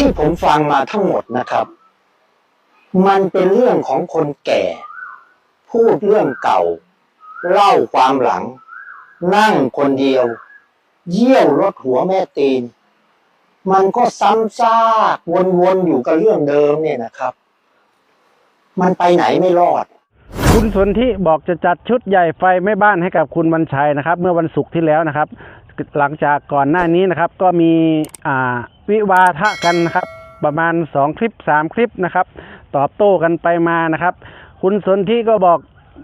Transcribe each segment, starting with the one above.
ที่ผมฟังมาทั้งหมดนะครับ มันเป็นเรื่องของคนแก่ พูดเรื่องเก่า เล่าความหลัง นั่งคนเดียว เยี่ยวรถหัวแม่ตีน มันก็ซ้ำซากวนๆอยู่กับเรื่องเดิมเนี่ยนะครับ มันไปไหนไม่รอดคุณสนที่บอกจะจัดชุดใหญ่ไฟแม่บ้านให้กับคุณวันชัยนะครับ เมื่อวันศุกร์ที่แล้วนะครับ หลังจากก่อนหน้านี้นะครับ ก็มีวิวาทะกันนะครับ ประมาณสองคลิปสามคลิปนะครับ ตอบโต้กันไปมานะครับ คุณสนที่ก็บอก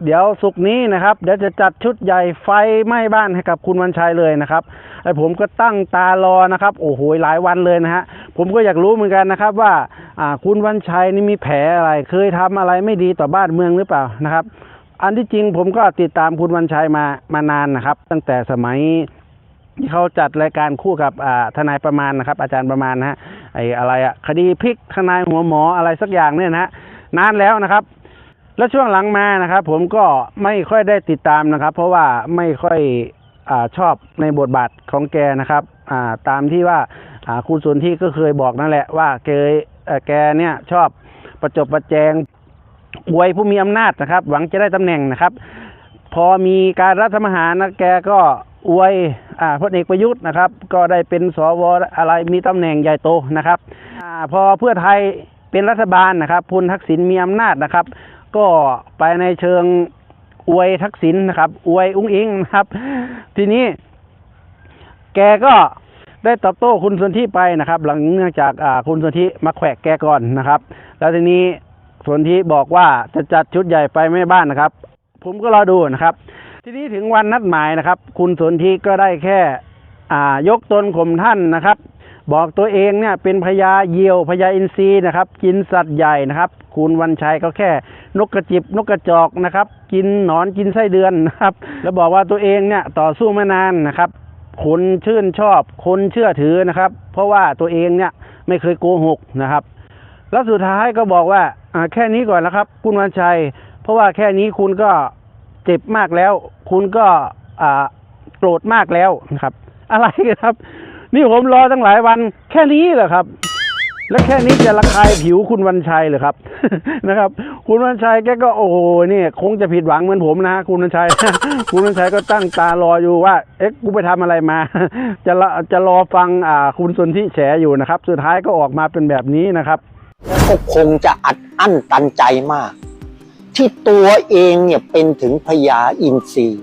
เดี๋ยวสุกนี้นะครับ เดี๋ยวจะจัดชุดใหญ่ไฟไหม้บ้านให้กับคุณวันชัยเลยนะครับไอ้ผมก็ตั้งตารอนะครับ โอ้โหหลายวันเลยนะฮะผมก็อยากรู้เหมือนกันนะครับว่าอ่าคุณวันชัยนี่มีแผลอะไร เคยทำอะไรไม่ดีต่อบ้านเมืองหรือเปล่านะครับ อันที่จริงผมก็ติดตามคุณวันชัยมามานานนะครับ ตั้งแต่สมัย ที่เขาจัดรายการคู่กับทนายประมาณนะครับ อาจารย์ประมาณนะฮะไอ้อะไรอะคดีพลิกทนายหัวหมออะไรสักอย่างเนี่ยนะฮะนานแล้วนะครับ แล้วช่วงหลังมานะครับ ผมก็ไม่ค่อยได้ติดตามนะครับ เพราะว่าไม่ค่อยอชอบในบทบาทของแกนะครับตามที่ว่าคุณสนที่ก็เคยบอกนั่นแหละว่าเคยแกเนี่ยชอบประจบประแจงอวยผู้มีอำนาจนะครับ หวังจะได้ตำแหน่งนะครับ พอมีการรัฐประหารนะแกก็อวยอ่าพลเอกประยุทธ์นะครับ ก็ได้เป็นสวอะไรมีตำแหน่งใหญ่โตนะครับอาพอเพื่อไทยเป็นรัฐบาลนะครับคุณทักษิณมีอำนาจนะครับ ก็ไปในเชิงอวยทักษิณนะครับ อวยอุ้งอิงนะครับ ทีนี้ แกก็ได้ตอบโต้คุณสนธิไปนะครับ หลังเนื่องจากคุณสนธิมาแขวะแกก่อนนะครับ แล้วทีนี้สนธิบอกว่าจะจัดชุดใหญ่ไฟแม่บ้านนะครับ ผมก็รอดูนะครับ ทีนี้ถึงวันนัดหมายนะครับ คุณสนธิก็ได้แค่ยกตนข่มท่านนะครับ บอกตัวเองเนี่ยเป็นพญาเยี่ยวพญาอินทรีนะครับ กินสัตว์ใหญ่นะครับ คุณวันชัยก็แค่นกกระจิบนกกระจอกนะครับ กินหนอนกินไส้เดือนนะครับ แล้วบอกว่าตัวเองเนี่ยต่อสู้มานานนะครับ คนชื่นชอบคนเชื่อถือนะครับ เพราะว่าตัวเองเนี่ยไม่เคยโกหกนะครับ แล้วสุดท้ายก็บอกว่าแค่นี้ก่อนนะครับ คุณวันชัย เพราะว่าแค่นี้คุณก็ เจ็บมากแล้ว คุณก็โกรธมากแล้วนะครับ อะไรกันครับ นี่ผมรอตั้งหลายวัน แค่นี้เหรอครับ และแค่นี้จะระคายผิวคุณวันชัยเหรอครับนะครับ คุณวันชัยแกก็โอ้โหนี่คงจะผิดหวังเหมือนผมนะคุณวันชัย คุณวันชัยก็ตั้งตารออยู่ว่า เอ๊ะกูไปทำอะไรมา จะจะรอฟังอ่าคุณสนธิแฉอยู่นะครับ สุดท้ายก็ออกมาเป็นแบบนี้นะครับก็คงจะอัดอั้นตันใจมาก ที่ตัวเองเนี่ยเป็นถึงพญาอินทรีย์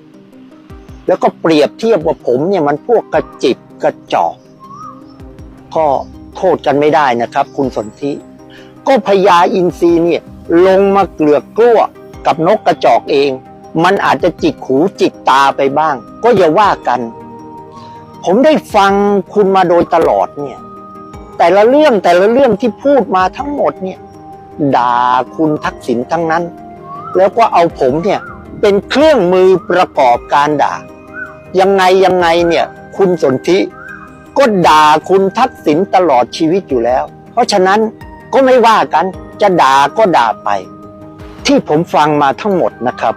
แล้วก็เปรียบเทียบว่าผมเนี่ยมันพวกกระจิบกระจอกก็โทษกันไม่ได้นะครับ คุณสนธิก็พญาอินทรีย์เนี่ยลงมาเกลือกกลั้วกับนกกระจอกเอง มันอาจจะจิกหูจิกตาไปบ้าง ก็อย่าว่ากัน ผมได้ฟังคุณมาโดยตลอดเนี่ย แต่ละเรื่องแต่ละเรื่องที่พูดมาทั้งหมดเนี่ยด่าคุณทักษิณทั้งนั้น แล้วก็เอาผมเนี่ยเป็นเครื่องมือประกอบการด่า ยังไงยังไงเนี่ยคุณสนธิก็ด่าคุณทักษิณตลอดชีวิตอยู่แล้ว เพราะฉะนั้นก็ไม่ว่ากันจะด่าก็ด่าไป ที่ผมฟังมาทั้งหมดนะครับ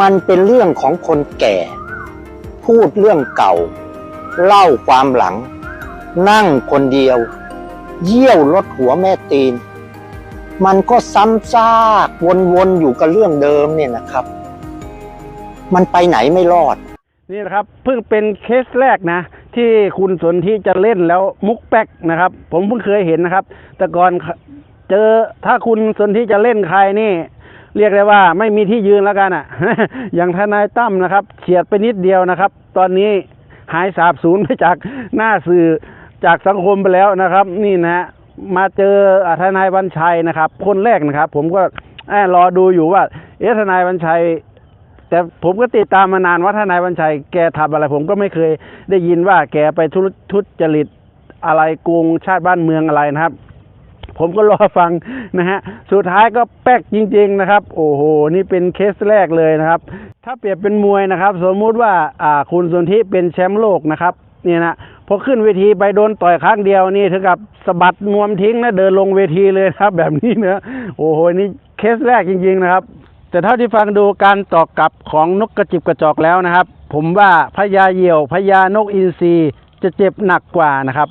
มันเป็นเรื่องของคนแก่ พูดเรื่องเก่า เล่าความหลัง นั่งคนเดียว เยี่ยวรถหัวแม่ตีน มันก็ซ้ำซากวนๆอยู่กับเรื่องเดิมเนี่ยนะครับ มันไปไหนไม่รอด นี่นะครับเพิ่งเป็นเคสแรกนะ ที่คุณสนที่จะเล่นแล้วมุกแป๊กนะครับ ผมเพิ่งเคยเห็นนะครับ แต่ก่อนเจอถ้าคุณสนที่จะเล่นใครนี่ เรียกได้ว่าไม่มีที่ยืนแล้วกันอะ อย่างทนายตั้มนะครับเฉียดไปนิดเดียวนะครับ ตอนนี้หายสาบสูญไปจากหน้าสื่อจากสังคมไปแล้วนะครับ นี่นะ มาเจอทนายวันชัยนะครับ คนแรกนะครับ ผมก็รอดูอยู่ว่า เอ๊ะทนายวันชัย แต่ผมก็ติดตามมานานว่าทนายวันชัย แกทำอะไร ผมก็ไม่เคยได้ยินว่า แกไปทุทจริตอะไรโกงชาติบ้านเมืองอะไรนะครับ ผมก็รอฟังนะฮะ สุดท้ายก็แป๊กจริง ๆ นะครับ โอ้โห นี่เป็นเคสแรกเลยนะครับ ถ้าเปรียบเป็นมวยนะครับ สมมุติว่าอ่าคุณสนธิเป็นแชมป์โลกนะครับ เนี่ยนะ พอขึ้นเวทีไปโดนต่อยครั้งเดียวนี่ถึงกับสะบัดนวมทิ้งนะเดินลงเวทีเลยครับ แบบนี้เนะโอ้โหนี่เคสแรกจริง ๆ นะครับ แต่เท่าที่ฟังดูการตอกกลับของนกกระจิบกระจอกแล้วนะครับ ผมว่าพญาเหยี่ยวพญานกอินทรีจะเจ็บหนักกว่านะครับ